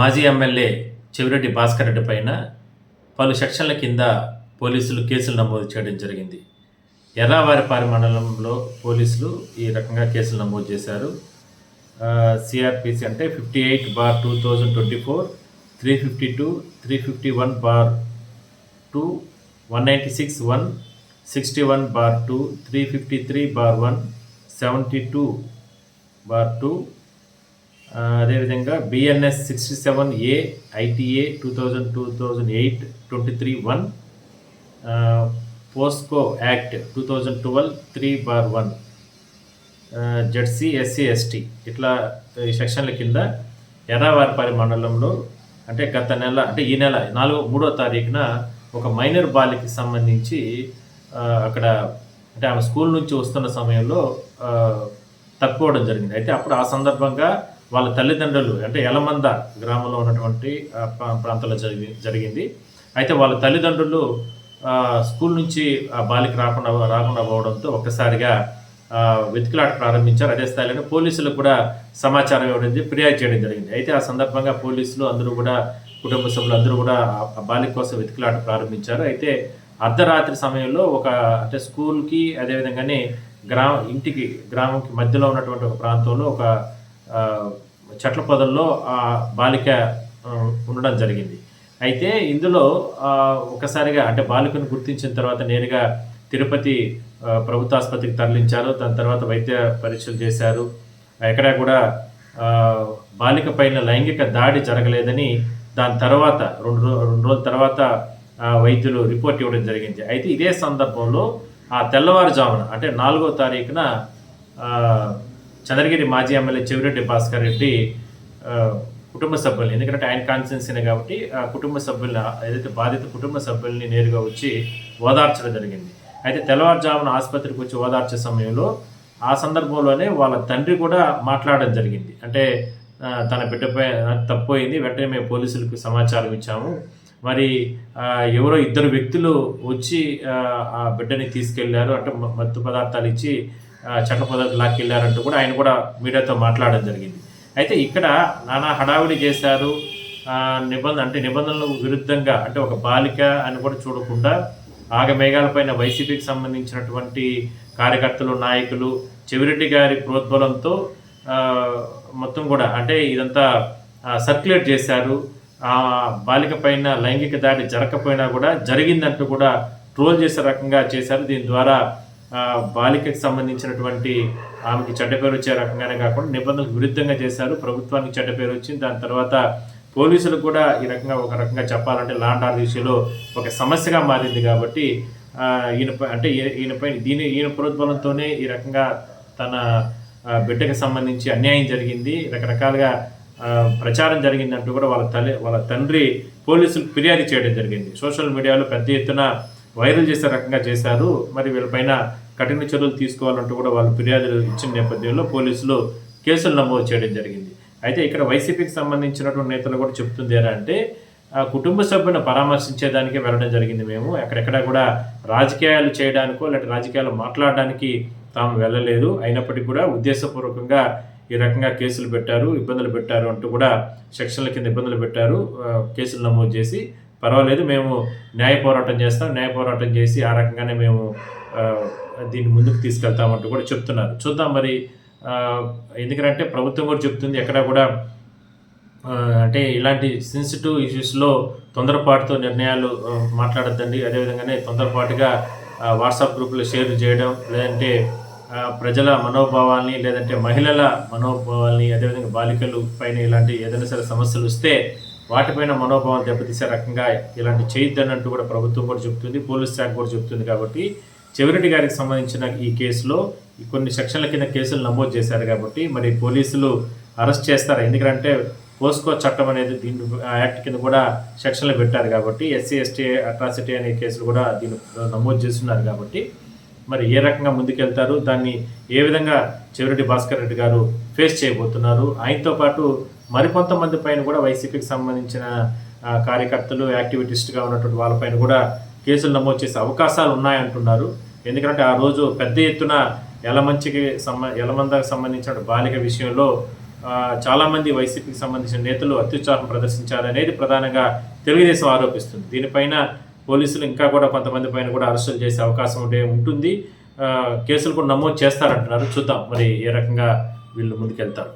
మాజీ ఎమ్మెల్యే చెవిరెడ్డి భాస్కర్ రెడ్డి పైన పలు సెక్షన్ల కింద పోలీసులు కేసులు నమోదు చేయడం జరిగింది. ఎర్రావారిపారి మండలంలో పోలీసులు ఈ రకంగా కేసులు నమోదు చేశారు. సిఆర్పిసి అంటే fifty eight bar two thousand twenty four three fifty two three fifty one bar two one ninety six one sixty one bar two three fifty three bar one seventy two bar two అదేవిధంగా BNS sixty seven A ITA two thousand two thousand eight twenty three one POCSO act two thousand twelve three bar one ZC SC ST ఇట్లా ఈ సెక్షన్ల కింద ఎర్రవారిపారి మండలంలో అంటే గత నెల అంటే ఈ నెల నాలుగో మూడో తారీఖున ఒక మైనర్ బాలికి సంబంధించి అక్కడ అంటే ఆమె స్కూల్ నుంచి వస్తున్న సమయంలో ఆ, తప్పుకోవడం జరిగింది. అయితే అప్పుడు ఆ సందర్భంగా వాళ్ళ తల్లిదండ్రులు అంటే ఎలమంద గ్రామంలో ఉన్నటువంటి ప్రాంతంలో జరిగి జరిగింది. అయితే వాళ్ళ తల్లిదండ్రులు స్కూల్ నుంచి ఆ బాలిక రాకుండా రాకుండా పోవడంతో ఒక్కసారిగా వెతుకులాట ప్రారంభించారు. అదే స్థాయిలో పోలీసులకు కూడా సమాచారం ఇవ్వడం ఫిర్యాదు చేయడం జరిగింది. అయితే ఆ సందర్భంగా పోలీసులు అందరూ కూడా కుటుంబ సభ్యులు అందరూ కూడా ఆ- బాలిక కోసం వెతుకులాట ప్రారంభించారు. అయితే అర్ధరాత్రి సమయంలో ఒక అంటే స్కూల్కి అదేవిధంగానే గ్రామ ఇంటికి గ్రామంకి మధ్యలో ఉన్నటువంటి ఒక ప్రాంతంలో ఒక చెట్ల పొదల్లో ఆ బాలిక ఉండడం జరిగింది. అయితే ఇందులో ఒకసారిగా అంటే బాలికను గుర్తించిన తర్వాత నేరుగా తిరుపతి ప్రభుత్వ ఆసుపత్రికి తరలించారు. దాని తర్వాత వైద్య పరీక్షలు చేశారు. ఎక్కడ కూడా బాలిక పైన లైంగిక దాడి జరగలేదని దాని తర్వాత రెండు రో రెండు రోజుల తర్వాత వైద్యులు రిపోర్ట్ ఇవ్వడం జరిగింది. అయితే ఇదే సందర్భంలో ఆ తెల్లవారుజామున అంటే నాలుగో తారీఖున చంద్రగిరి మాజీ ఎమ్మెల్యే చెవిరెడ్డి భాస్కర్ రెడ్డి కుటుంబ సభ్యుల్ని ఎందుకంటే ఆయన కాన్స్టిట్యున్సీనే కాబట్టి ఆ కుటుంబ సభ్యుల్ని ఏదైతే బాధిత కుటుంబ సభ్యుల్ని నేరుగా వచ్చి ఓదార్చడం జరిగింది. అయితే తెల్లవారుజామున ఆసుపత్రికి వచ్చి ఓదార్చే సమయంలో ఆ సందర్భంలోనే వాళ్ళ తండ్రి కూడా మాట్లాడడం జరిగింది. అంటే తన బిడ్డపై తప్పు అయింది వెంటనే మేము పోలీసులకు సమాచారం ఇచ్చాము. మరి ఎవరో ఇద్దరు వ్యక్తులు వచ్చి ఆ, బిడ్డని తీసుకెళ్ళారు. అంటే మత్తు పదార్థాలు ఇచ్చి చట్ట పదార్థాలు లాక్కెళ్ళారంటూ కూడా ఆయన కూడా మీడియాతో మాట్లాడడం జరిగింది. అయితే ఇక్కడ నానా హడావిడి చేశారు. నిబంధన అంటే నిబంధనలకు విరుద్ధంగా అంటే ఒక బాలిక అని కూడా చూడకుండా ఆగమేఘాలపైన వైసీపీకి సంబంధించినటువంటి కార్యకర్తలు నాయకులు చెవిరెడ్డి గారి ప్రోద్బలంతో మొత్తం కూడా అంటే ఇదంతా సర్క్యులేట్ చేశారు. ఆ బాలిక పైన లైంగిక దాడి జరగకపోయినా కూడా జరిగిందంటూ కూడా ట్రోల్ చేసే రకంగా చేశారు. దీని ద్వారా బాలికకి సంబంధించినటువంటి ఆమెకి చెడ్డ పేరు వచ్చే రకంగానే కాకుండా నిబంధనలకు విరుద్ధంగా చేశారు. ప్రభుత్వానికి చెడ్డ పేరు వచ్చింది. దాని తర్వాత పోలీసులు కూడా ఈ రకంగా ఒక రకంగా చెప్పాలంటే లాండ్ ఆర్డర్ ఒక సమస్యగా మారింది కాబట్టి ఈయనపై ఈయన అంటే ఈయనపై దీని ఈయన ప్రోద్బలంతోనే ఈ రకంగా తన బిడ్డకు సంబంధించి అన్యాయం జరిగింది. రకరకాలుగా ప్రచారం జరిగిందంటూ కూడా వాళ్ళ తల్లి వాళ్ళ తండ్రి పోలీసులు ఫిర్యాదు చేయడం జరిగింది. సోషల్ మీడియాలో పెద్ద ఎత్తున వైరల్ చేసే రకంగా చేశారు. మరి వీళ్ళపైన కఠిన చర్యలు తీసుకోవాలంటూ కూడా వాళ్ళు ఫిర్యాదులు ఇచ్చిన నేపథ్యంలో పోలీసులు కేసులు నమోదు చేయడం జరిగింది. అయితే ఇక్కడ వైసీపీకి సంబంధించినటువంటి నేతలు కూడా చెప్తుంది ఎలా అంటే ఆ కుటుంబ సభ్యులను పరామర్శించేదానికి వెళ్ళడం జరిగింది మేము. ఎక్కడెక్కడ కూడా రాజకీయాలు చేయడానికో లేకపోతే రాజకీయాలు మాట్లాడడానికి తాము వెళ్ళలేదు. అయినప్పటికీ కూడా ఉద్దేశపూర్వకంగా ఈ రకంగా కేసులు పెట్టారు ఇబ్బందులు పెట్టారు అంటూ కూడా సెక్షన్ల కింద ఇబ్బందులు పెట్టారు కేసులు నమోదు చేసి పర్వాలేదు మేము న్యాయ పోరాటం చేస్తాం. న్యాయ పోరాటం చేసి ఆ రకంగానే మేము దీన్ని ముందుకు తీసుకెళ్తామంటూ కూడా చెప్తున్నారు. చూద్దాం మరి ఎందుకంటే ప్రభుత్వం కూడా చెప్తుంది ఎక్కడ కూడా అంటే ఇలాంటి సెన్సిటివ్ ఇష్యూస్లో తొందరపాటుతో నిర్ణయాలు మాట్లాడద్దండి. అదేవిధంగానే తొందరపాటుగా వాట్సాప్ గ్రూప్లో షేర్ చేయడం లేదంటే ప్రజల మనోభావాల్ని లేదంటే మహిళల మనోభావాల్ని అదేవిధంగా బాలికలు పైన ఇలాంటి ఏదైనా సరే సమస్యలు వస్తే వాటిపైన మనోభావం దెబ్బతీసే రకంగా ఇలాంటి చేయొద్దన్నట్టు కూడా ప్రభుత్వం కూడా చెబుతుంది పోలీస్ శాఖ కూడా చెబుతుంది కాబట్టి చెవిరెడ్డి గారికి సంబంధించిన ఈ కేసులో కొన్ని సెక్షన్ల కింద కేసులు నమోదు చేశారు కాబట్టి మరి పోలీసులు అరెస్ట్ చేస్తారు? ఎందుకంటే పోస్కో చట్టం అనేది దీని ఆ యాక్ట్ కింద కూడా సెక్షన్లు పెట్టారు కాబట్టి ఎస్సీ ఎస్టీ అట్రాసిటీ అనే కేసులు కూడా దీన్ని నమోదు చేస్తున్నారు కాబట్టి మరి ఏ రకంగా ముందుకెళ్తారు? దాన్ని ఏ విధంగా చెవిరెడ్డి భాస్కర్ రెడ్డి గారు ఫేస్ చేయబోతున్నారు? ఆయనతో పాటు మరికొంతమంది పైన కూడా వైసీపీకి సంబంధించిన కార్యకర్తలు యాక్టివిటిస్ట్గా ఉన్నటువంటి వాళ్ళపైన కూడా కేసులు నమోదు చేసే అవకాశాలు ఉన్నాయంటున్నారు. ఎందుకంటే ఆ రోజు పెద్ద ఎత్తున ఎలమంచికి సంబ ఎలమందకు సంబంధించిన బాలిక విషయంలో చాలామంది వైసీపీకి సంబంధించిన నేతలు అత్యుత్సాహం ప్రదర్శించారనేది ప్రధానంగా తెలుగుదేశం ఆరోపిస్తుంది. దీనిపైన పోలీసులు ఇంకా కూడా కొంతమంది పైన కూడా అరెస్టులు చేసే అవకాశం ఉంటే ఉంటుంది. కేసులు కూడా నమోదు చేస్తారంటున్నారు. చూద్దాం మరి ఏ రకంగా వీళ్ళు ముందుకెళ్తారు.